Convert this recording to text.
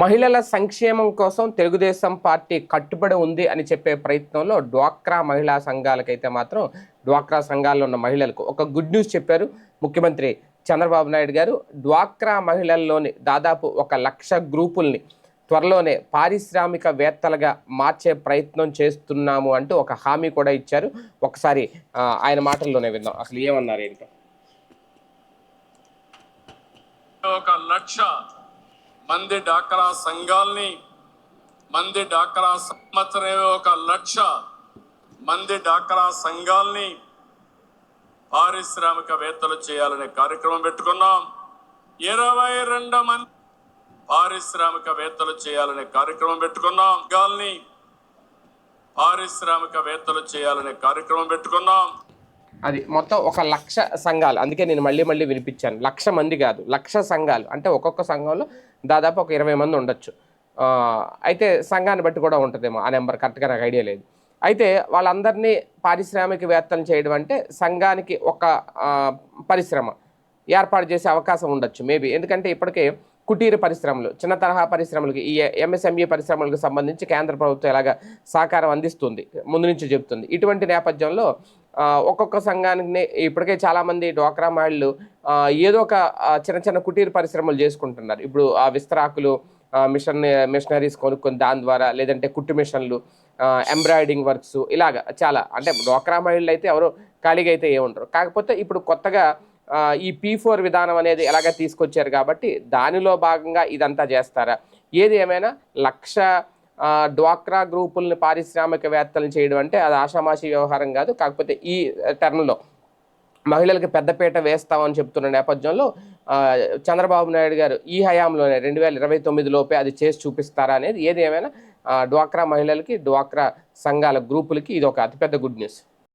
మహిళల సంక్షేమం కోసం తెలుగుదేశం పార్టీ కట్టుబడి ఉంది అని చెప్పే ప్రయత్నంలో డ్వాక్రా మహిళా సంఘాలకైతే మాత్రం డ్వాక్రా సంఘాల్లో ఉన్న మహిళలకు ఒక గుడ్ న్యూస్ చెప్పారు ముఖ్యమంత్రి చంద్రబాబు నాయుడు గారు. డ్వాక్రా మహిళల్లోని దాదాపు ఒక లక్ష గ్రూపుల్ని త్వరలోనే పారిశ్రామికవేత్తలుగా మార్చే ప్రయత్నం చేస్తున్నాము అంటూ ఒక హామీ కూడా ఇచ్చారు. ఒకసారి ఆయన మాటల్లోనే విందాం. అసలు ఏమన్నారు ఏంటో? ఒక లక్ష మంది డాక్రా సంఘాల్ని మంది డాక్రా సంవత్సరం ఒక లక్ష మంది డాక్రా సంఘాల్ని పారిశ్రామికవేత్తలు చేయాలనే కార్యక్రమం పెట్టుకున్నాం. ఇరవై రెండు మంది పారిశ్రామికవేత్తలు చేయాలనే కార్యక్రమం పెట్టుకున్నాం. సంఘాల్ని పారిశ్రామికవేత్తలు చేయాలనే కార్యక్రమం పెట్టుకున్నాం. అది మొత్తం ఒక లక్ష సంఘాలు. అందుకే నేను మళ్ళీ మళ్ళీ వినిపించాను. లక్ష మంది కాదు లక్ష సంఘాలు. అంటే ఒక్కొక్క సంఘంలో దాదాపు ఒక ఇరవై మంది ఉండొచ్చు. అయితే సంఘాన్ని బట్టి కూడా ఉంటుందేమో ఆ నెంబర్. కరెక్ట్గా నాకు ఐడియా లేదు. అయితే వాళ్ళందరినీ పారిశ్రామికవేత్తలు చేయడం అంటే సంఘానికి ఒక పరిశ్రమ ఏర్పాటు చేసే అవకాశం ఉండొచ్చు మేబీ ఎందుకంటే ఇప్పటికే కుటీర పరిశ్రమలు చిన్న తరహా పరిశ్రమలకి ఈ ఎంఎస్ఎంఈ పరిశ్రమలకు సంబంధించి కేంద్ర ప్రభుత్వం ఎలాగ సహకారం అందిస్తుంది ముందు నుంచి చెబుతుంది. ఇటువంటి నేపథ్యంలో ఒక్కొక్క సంఘానికి ఇప్పటికే చాలామంది డ్వాక్రా మహిళలు ఏదో ఒక చిన్న చిన్న కుటీర పరిశ్రమలు చేసుకుంటున్నారు. ఇప్పుడు ఆ విస్తరాకులు మిషన్ మిషనరీస్ కొనుక్కొని దాని ద్వారా లేదంటే కుట్టు మిషన్లు ఎంబ్రాయిడింగ్ వర్క్స్ ఇలాగ చాలా అంటే డ్వాక్రా మహిళలు అయితే ఎవరు ఖాళీగా అయితే ఏముండరు కాకపోతే ఇప్పుడు కొత్తగా ఈ పీ ఫోర్ విధానం అనేది ఎలాగ తీసుకొచ్చారు కాబట్టి దానిలో భాగంగా ఇదంతా చేస్తారా? ఏది ఏమైనా లక్ష డ్వాక్రా గ్రూపుల్ని పారిశ్రామికవేత్తలను చేయడం అంటే అది ఆషామాషి వ్యవహారం కాదు. కాకపోతే ఈ టర్మ్లో మహిళలకు పెద్దపీట వేస్తామని చెప్తున్న నేపథ్యంలో చంద్రబాబు నాయుడు గారు ఈ హయాంలోనే రెండు వేల ఇరవై తొమ్మిది లోపే అది చేసి చూపిస్తారా అనేది ఏది ఏమైనా డ్వాక్రా మహిళలకి డ్వాక్రా సంఘాల గ్రూపులకి ఇది ఒక అతిపెద్ద గుడ్ న్యూస్.